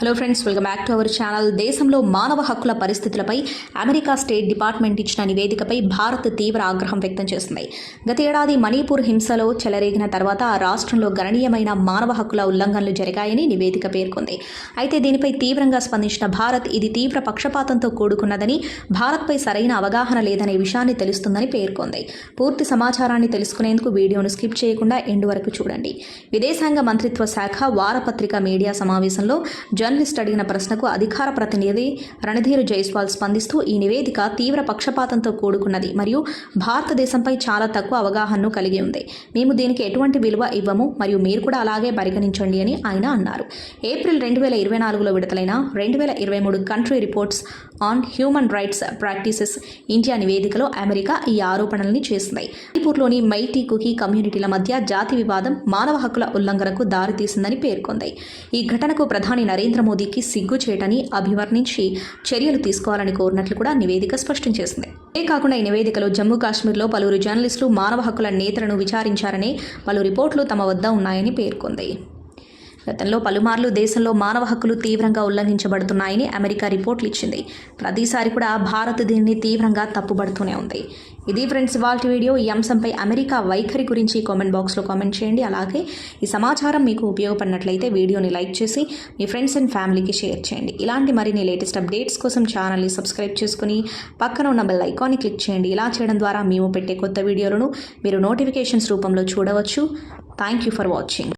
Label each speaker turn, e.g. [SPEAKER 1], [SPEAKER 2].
[SPEAKER 1] Hello friends welcome back to our channel దేశంలో మానవ హక్కుల పరిస్థితులపై అమెరికా స్టేట్ డిపార్ట్మెంట్ ఇచ్చిన నివేదికపై భారత్ తీవ్ర ఆగ్రహం వ్యక్తం చేసింది గత ఏడాది మణిపూర్ హింసలో చెలరేగిన తర్వాత ఆ రాష్ట్రంలో గణనీయమైన మానవ హక్కుల ఉల్లంఘనలు జరిగాయని నివేదిక పేర్కొంది. అయితే దీనిపై తీవ్రంగా స్పందించిన భారత్ ఇది తీవ్ర పక్షపాతంతో కూడుకున్నదని భారత్పై సరైన అవగాహన లేదనే విషయాన్ని తెలుస్తుందని పేర్కొంది. పూర్తి సమాచారాన్ని తెలుసుకునేందుకు వీడియోను స్కిప్ చేయకుండా ఎండు వరకు చూడండి. విదేశాంగ మంత్రిత్వ శాఖ వారపత్రిక మీడియా సమావేశంలో జర్నలిస్ట్ అడిగిన ప్రశ్నకు అధికార ప్రతినిధి రణధీర్ జైస్వాల్ స్పందిస్తూ ఈ నివేదిక తీవ్ర పక్షపాతంతో కూడుకున్నది మరియు భారతదేశంపై చాలా తక్కువ అవగాహనను కలిగి ఉంది. మేము దీనికి ఎటువంటి విలువ ఇవ్వము మరియు మీరు కూడా అలాగే పరిగణించండి అని ఆయన అన్నారు. ఏప్రిల్ రెండు వేల ఇరవై నాలుగులో విడుదలైన రెండు వేల ఇరవై మూడు country reports on human rights practices India నివేదికలో అమెరికా ఈ ఆరోపణల్ని చేసింది. మణిపూర్లోని మైటీ కుకీ కమ్యూనిటీల మధ్య జాతి వివాదం మానవ హక్కుల ఉల్లంఘనకు దారితీసిందని పేర్కొంది. ఈ ఘటనకు ప్రధాని నరేంద్ర మోదీకి సిగ్గు చేయటని అభివర్ణించి చర్యలు తీసుకోవాలని కోరినట్లు కూడా నివేదిక స్పష్టం చేసింది. ఇదే కాకుండా ఈ నివేదికలో జమ్మూ కాశ్మీర్లో పలువురు జర్నలిస్టులు మానవ హక్కుల నేతలను విచారించారని పలు రిపోర్టులు తమ వద్ద ఉన్నాయని పేర్కొంది. గతంలో పలుమార్లు దేశంలో మానవ హక్కులు తీవ్రంగా ఉల్లంఘించబడుతున్నాయని అమెరికా రిపోర్ట్లు ఇచ్చింది. ప్రతిసారి కూడా భారత్ దీనిని తీవ్రంగా తప్పుబడుతూనే ఉంది. ఇది ఫ్రెండ్స్ ఇవాళ వీడియో. ఈ అంశంపై అమెరికా వైఖరి గురించి కామెంట్ బాక్స్లో కామెంట్ చేయండి. అలాగే ఈ సమాచారం మీకు ఉపయోగపడినట్లయితే వీడియోని లైక్ చేసి మీ ఫ్రెండ్స్ అండ్ ఫ్యామిలీకి షేర్ చేయండి. ఇలాంటి మరిన్ని లేటెస్ట్ అప్డేట్స్ కోసం ఛానల్ని సబ్స్క్రైబ్ చేసుకుని పక్కన ఉన్న బెల్ ఐకాన్ని క్లిక్ చేయండి. ఇలా చేయడం ద్వారా మేము పెట్టే కొత్త వీడియోలను మీరు నోటిఫికేషన్స్ రూపంలో చూడవచ్చు. Thank you for watching.